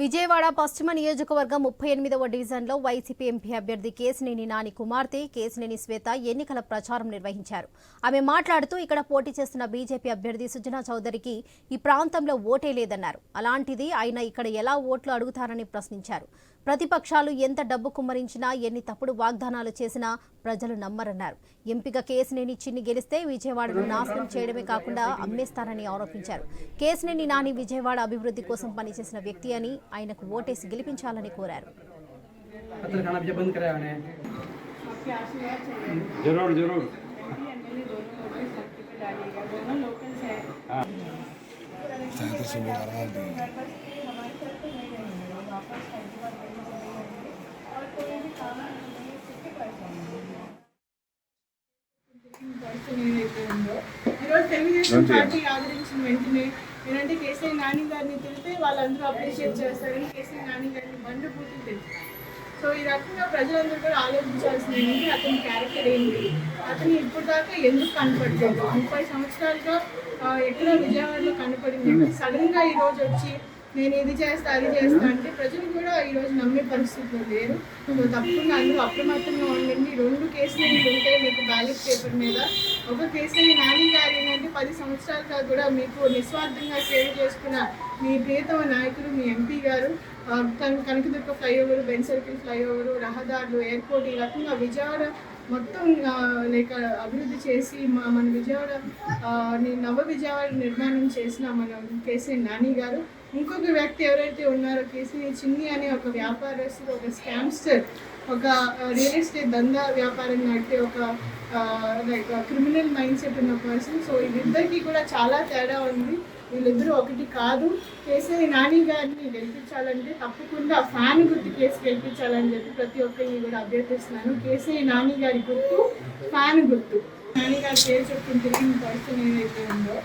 విజయవాడ పశ్చిమ నియోజకవర్గం ముప్పై ఎనిమిదవ డివిజన్లో వైసీపీ ఎంపీ అభ్యర్థి కేసినేని నాని కుమార్తె కేసినేని శ్వేత ఎన్నికల ప్రచారం నిర్వహించారు. ఆమె మాట్లాడుతూ ఇక్కడ పోటీ చేస్తున్న బీజేపీ అభ్యర్థి సుజనా చౌదరికి ఈ ప్రాంతంలో ఓటే లేదన్నారు. అలాంటిది ఆయన ఇక్కడ ఎలా ఓట్లు అడుగుతారని ప్రశ్నించారు. ప్రతిపక్షాలు ఎంత డబ్బు కుమ్మరించినా ఎన్ని తప్పుడు వాగ్దానాలు చేసినా ప్రజలు నమ్మరన్నారు. ఎంపిక కేసినేని చిన్ని గెలిస్తే విజయవాడను నాశనం చేయడమే కాకుండా అమ్మేస్తారని ఆరోపించారు. కేసినేని నాని విజయవాడ అభివృద్ధి కోసం పనిచేసిన వ్యక్తి అని ఆయనకు ఓటేసి గెలిపించాలని కోరారు. ఈరోజు తెలుగుదేశం పార్టీ ఆదరించిన వెంటనే ఏంటంటే కేసీఆర్ నాని గారిని తెలిస్తే వాళ్ళందరూ అప్రిషియేట్ చేస్తారని కేసీఆర్ నాని గారిని బండు పూర్తి తెలుసు సో ఈ రకంగా ప్రజలందరూ కూడా ఆలోచించాల్సింది అతని క్యారెక్టర్ ఏంటి? అతను ఇప్పుడు దాకా ఎందుకు కనపడలేదు? ముప్పై సంవత్సరాలుగా ఆ, ఎక్కడో విజయవాడలో కనపడింది? సడన్గా ఈ రోజు వచ్చి నేను ఇది చేస్తా అది చేస్తా అంటే ప్రజలు కూడా ఈరోజు నమ్మే పరిస్థితిలో లేరు. తప్పకుండా అందరూ అప్రమత్తంగా ఉండండి. రెండు కేసులు ఉంటే మీకు బ్యాలెట్ పేపర్ మీద. ఒక కేసుని నాని గారు ఏంటంటే పది సంవత్సరాలుగా కూడా మీకు నిస్వార్థంగా సేవ చేసుకున్న మీ ప్రియతమ నాయకులు మీ ఎంపీ గారు Kanakadurga flyover Benz circle flyover రహదారులు ఎయిర్పోర్ట్ ఈ రకంగా విజయవాడ మొత్తం లేక అభివృద్ధి చేసి మా మన విజయవాడ నవ విజయవాడ నిర్మాణం చేసిన మన కేసీ నాని గారు ఇంకొక వ్యక్తి ఎవరైతే ఉన్నారో కేసీ చిన్ని అనే ఒక వ్యాపారస్తుడు ఒక స్కామ్స్టర్ ఒక రియల్ ఎస్టేట్ దందా వ్యాపారం నడిపే ఒక లైక్ క్రిమినల్ మైండ్ సెట్ ఉన్న పర్సన్ సో వీళ్ళిద్దరికీ కూడా చాలా తేడా ఉంది. వీళ్ళిద్దరూ ఒకటి కాదు. కేసీఆర్ నాని గారిని గెలిపించాలంటే తప్పకుండా ఫ్యాన్ గుర్తు కేసు గెలిపించాలని చెప్పి ప్రతి ఒక్కరిని కూడా అభ్యర్థిస్తున్నాను. కేసీఆర్ నాని గారి గుర్తు ఫ్యాన్ గుర్తు. నాని గారి పేరు చెప్పుకుని తిరిగిన పరిస్థితి ఏదైతే ఉందో.